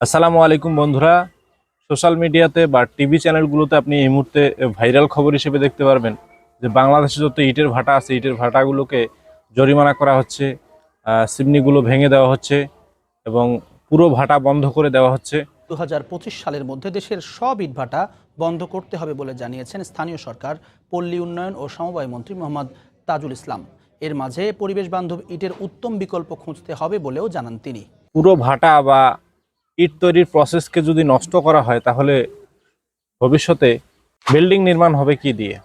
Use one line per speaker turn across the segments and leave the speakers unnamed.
আসসালামু আলাইকুম বন্ধুরা। সোশ্যাল মিডিয়াতে বা টিভি চ্যানেলগুলোতে আপনি এই মুহূর্তে ভাইরাল খবর হিসেবে দেখতে পারবেন যে বাংলাদেশে যত ইটের ভাটা আছে ইটের ভাটাগুলোকে জরিমানা করা হচ্ছে সিমনিগুলো ভেঙে দেওয়া হচ্ছে এবং পুরো ভাটা বন্ধ করে দেওয়া হচ্ছে।
দু হাজার পঁচিশ সালের মধ্যে দেশের সব ইট ইটভাটা বন্ধ করতে হবে বলে জানিয়েছেন স্থানীয় সরকার পল্লী উন্নয়ন ও সমবায় মন্ত্রী মোহাম্মদ তাজুল ইসলাম। এর মাঝে পরিবেশ বান্ধব ইটের উত্তম বিকল্প খুঁজতে হবে বলেও জানান তিনি।
পুরো ভাটা বা ইট তৈরির প্রসেসকে যদি নষ্ট করা হয়, তাহলে ভবিষ্যতে বিল্ডিং নির্মাণ হবে কি দিয়ে?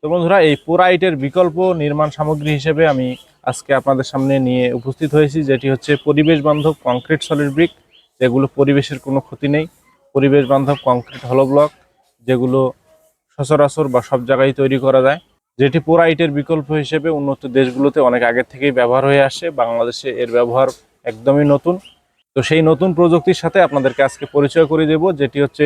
তো বন্ধুরা, এই পুরা ইটের বিকল্প নির্মাণ সামগ্রী হিসেবে আমি আজকে আপনাদের সামনে নিয়ে উপস্থিত হয়েছি, যেটি হচ্ছে পরিবেশ বান্ধব কংক্রিট সলিড ব্রিক যেগুলো পরিবেশের কোনো ক্ষতি নেই। পরিবেশ বান্ধব কংক্রিট হলো ব্লক যেগুলো সচরাচর বা সব জায়গায় তৈরি করা যায়। যেটি পুরা ইটের বিকল্প হিসেবে উন্নত দেশগুলোতে অনেক আগে থেকেই ব্যবহার হয়ে আসে। বাংলাদেশে এর ব্যবহার একদমই নতুন। তো সেই নতুন প্রযুক্তির সাথে আপনাদেরকে আজকে পরিচয় করে দেব, যেটি হচ্ছে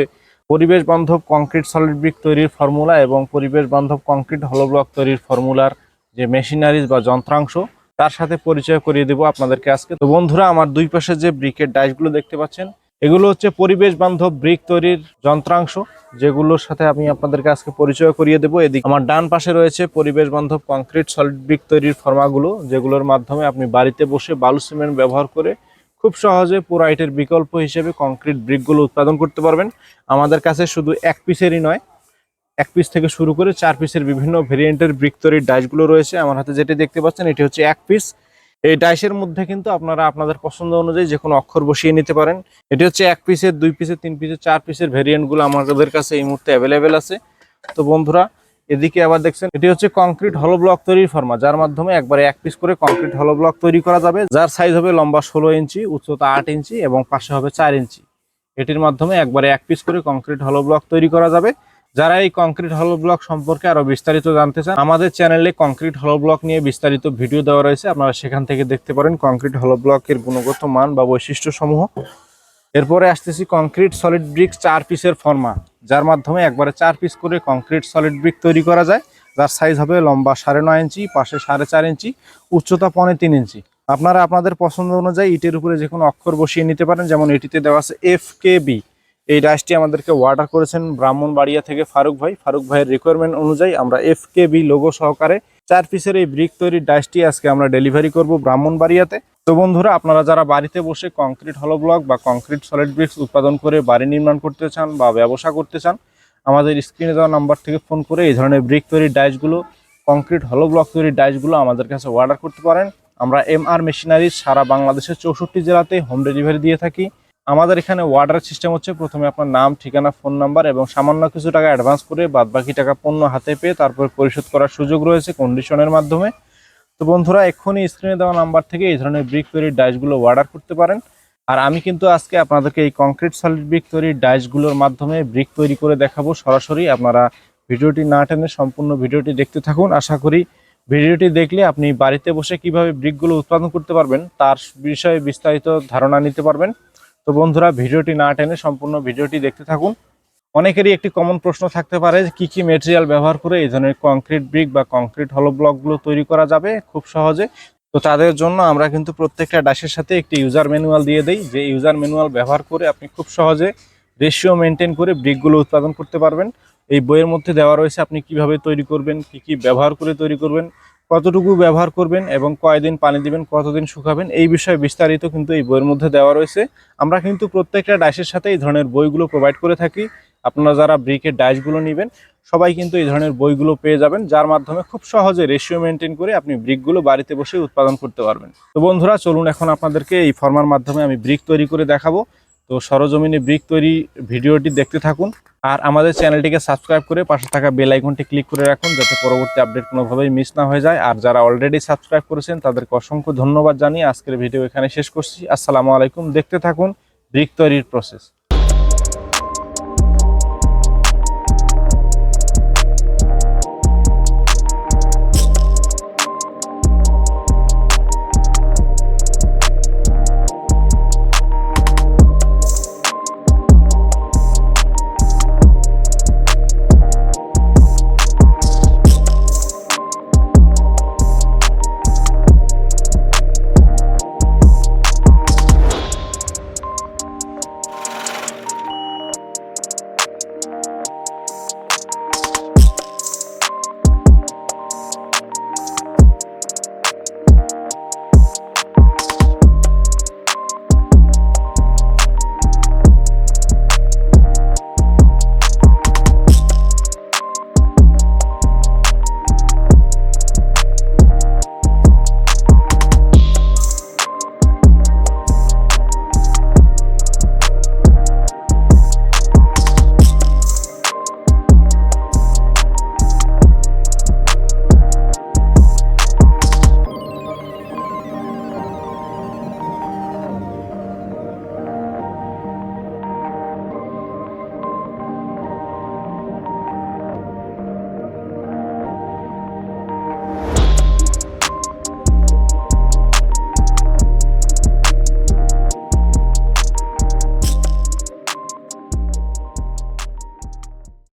পরিবেশ বান্ধব কংক্রিট সলিড ব্রিক তৈরির ফর্মুলা এবং পরিবেশ বান্ধব কংক্রিট হলো ব্লক তৈরির ফর্মুলার যে মেশিনারিজ বা যন্ত্রাংশ, তার সাথে পরিচয় করিয়ে দেব আপনাদেরকে আজকে। তো বন্ধুরা, আমার দুই পাশে যে ব্রিকের ডাইসগুলো দেখতে পাচ্ছেন, এগুলো হচ্ছে পরিবেশ বান্ধব ব্রিক তৈরির যন্ত্রাংশ, যেগুলোর সাথে আমি আপনাদেরকে আজকে পরিচয় করিয়ে দেবো। এদিকে আমার ডান পাশে রয়েছে পরিবেশ বান্ধব কংক্রিট সলিড ব্রিক তৈরির ফর্মাগুলো যেগুলোর মাধ্যমে আপনি বাড়িতে বসে বালু সিমেন্ট ব্যবহার করে খুব সহজে পুরো আইটের বিকল্প হিসেবে কংক্রিট ব্রিকগুলো উৎপাদন করতে পারবেন। আমাদের কাছে শুধু এক পিসেরই নয়, এক পিস থেকে শুরু করে চার পিসের বিভিন্ন ভেরিয়েন্টের ব্রিক তৈরির ডাইসগুলো রয়েছে। আমার হাতে যেটি দেখতে পাচ্ছেন, এটি হচ্ছে এক পিস এই ডাইসের মধ্যে কিন্তু আপনারা আপনাদের পছন্দ অনুযায়ী যে কোনো অক্ষর বসিয়ে নিতে পারেন। এটি হচ্ছে এক পিসের দুই পিসের তিন পিসের চার পিসের ভেরিয়েন্টগুলো আমাদের কাছে এই মুহূর্তে অ্যাভেলেবেল আছে। তো বন্ধুরা এদিকে আবার দেখছেন, এটি হচ্ছে কংক্রিট হলো ব্লক তৈরির ফর্মা যার মাধ্যমে একবারে এক পিস করে কংক্রিট হলো ব্লক তৈরি করা যাবে। যার সাইজ হবে লম্বা ষোলো ইঞ্চি, উচ্চতা আট ইঞ্চি এবং পাশে হবে চার ইঞ্চি। এটির মাধ্যমে একবারে এক পিস করে কংক্রিট হলো ব্লক তৈরি করা যাবে। যারা এই কংক্রিট হলো ব্লক সম্পর্কে আরও বিস্তারিত জানতে চান, আমাদের চ্যানেলে কংক্রিট হলো ব্লক নিয়ে বিস্তারিত ভিডিও দেওয়া রয়েছে। আপনারা সেখান থেকে দেখতে পারেন কংক্রিট হলো ব্লকের গুণগত মান বা বৈশিষ্ট্য সমূহ এরপরে আসতেছি কংক্রিট সলিড ব্রিক চার পিসের ফর্মা যার মাধ্যমে একবারে চার পিস করে কংক্রিট সলিড ব্রিক তৈরি করা যায়। যার সাইজ হবে লম্বা সাড়ে নয় ইঞ্চি, পাশে সাড়ে চার ইঞ্চি, উচ্চতা পনে তিন ইঞ্চি। আপনারা আপনাদের পছন্দ অনুযায়ী ইটের উপরে যে কোনো অক্ষর বসিয়ে নিতে পারেন, যেমন এটিতে দেওয়া আছে এফ কে বি এই ডাইসটি আমাদেরকে অর্ডার করেছেন ব্রাহ্মণবাড়িয়া থেকে ফারুক ভাই। ফারুক ভাইয়ের রিকোয়ারমেন্ট অনুযায়ী আমরা এফ কে বি লোগো সহকারে চার পিসের এই ব্রিক তৈরির ডাইসটি আজকে আমরা ডেলিভারি করব ব্রাহ্মণবাড়িয়াতে। তো বন্ধুরা, আপনারা যারা বাড়িতে বসে কংক্রিট হলো ব্লক বা কংক্রিট সলিড ব্রিক্স উৎপাদন করে বাড়ি নির্মাণ করতে চান বা ব্যবসা করতে চান, আমাদের স্ক্রিনে দেওয়া নাম্বার থেকে ফোন করে এই ধরনের ব্রিক তৈরির ডাইসগুলো, কংক্রিট হলো ব্লক তৈরির ডাইসগুলো আমাদের কাছে অর্ডার করতে পারেন। আমরা এম আর মেশিনারিজ সারা বাংলাদেশের চৌষট্টি জেলাতে হোম ডেলিভারি দিয়ে থাকি। আমাদের এখানে ওয়ার্ডার সিস্টেম হচ্ছে প্রথমে আপনার নাম, ঠিকানা ফোন নাম্বার এবং সামান্য কিছু টাকা অ্যাডভান্স করে বাদ বাকি টাকা পণ্য হাতে পেয়ে তারপর পরিশোধ করার সুযোগ রয়েছে কন্ডিশনের মাধ্যমে। তো বন্ধুরা, এক্ষুনি স্ক্রিনে দেওয়া নাম্বার থেকে এই ধরনের ব্রিক তৈরির ডাইসগুলো অর্ডার করতে পারেন। আর আমি কিন্তু আজকে আপনাদেরকে এই কংক্রিট সলিড ব্রিক তৈরির ডাইসগুলোর মাধ্যমে ব্রিক তৈরি করে দেখাবো। সরাসরি আপনারা ভিডিওটি না টেনে সম্পূর্ণ ভিডিওটি দেখতে থাকুন। আশা করি ভিডিওটি দেখলে আপনি বাড়িতে বসে কীভাবে ব্রিকগুলো উৎপাদন করতে পারবেন, তার বিষয়ে বিস্তারিত ধারণা নিতে পারবেন। তো বন্ধুরা, ভিডিওটি না টেনে সম্পূর্ণ ভিডিওটি দেখতে থাকুন। অনেকেরই একটি কমন প্রশ্ন থাকতে পারে যে, কী কি মেটেরিয়াল ব্যবহার করে এই ধরনের কংক্রিট ব্রিক বা কংক্রিট হলো ব্লকগুলো তৈরি করা যাবে খুব সহজে? তো তাদের জন্য আমরা কিন্তু প্রত্যেকটা ডাশের সাথে একটি ইউজার ম্যানুয়াল দিয়ে দেই, যে ইউজার ম্যানুয়াল ব্যবহার করে আপনি খুব সহজে রেশিও মেনটেন করে ব্রিকগুলো উৎপাদন করতে পারবেন। এই বইয়ের মধ্যে দেওয়া রয়েছে আপনি কীভাবে তৈরি করবেন, কি কি ব্যবহার করে তৈরি করবেন কতটুকু ব্যবহার করবেন এবং কয়দিন পানি দিবেন, কতদিন শুকাবেন, এই বিষয়ে বিস্তারিত কিন্তু এই বইয়ের মধ্যে দেওয়া রয়েছে। আমরা কিন্তু প্রত্যেকটা ডাইসের সাথে এই ধরনের বইগুলো প্রোভাইড করে থাকি। আপনারা যারা ব্রিকের ডাইসগুলো নেবেন, সবাই কিন্তু এই ধরনের বইগুলো পেয়ে যাবেন, যার মাধ্যমে খুব সহজে রেশিও মেনটেন করে আপনি ব্রিকগুলো বাড়িতে বসে উৎপাদন করতে পারবেন। তো বন্ধুরা, চলুন এখন আপনাদেরকে এই ফর্মার মাধ্যমে আমি ব্রিক তৈরি করে দেখাবো। তো সরজমিনে ব্রিক তৈরি ভিডিওটি দেখতে থাকুন। আর আমাদের চ্যানেলটিকে সাবস্ক্রাইব করে পাশে থাকা বেল আইকনটি ক্লিক করে রাখুন, যাতে পরবর্তী আপডেট কোনোভাবেই মিস না হয়ে যায়। আর যারা অলরেডি সাবস্ক্রাইব করেছেন, তাদেরকে অসংখ্য ধন্যবাদ জানিয়ে আজকের ভিডিও এখানে শেষ করছি। আসসালামু আলাইকুম। দেখতে থাকুন ব্রিক তৈরির প্রসেস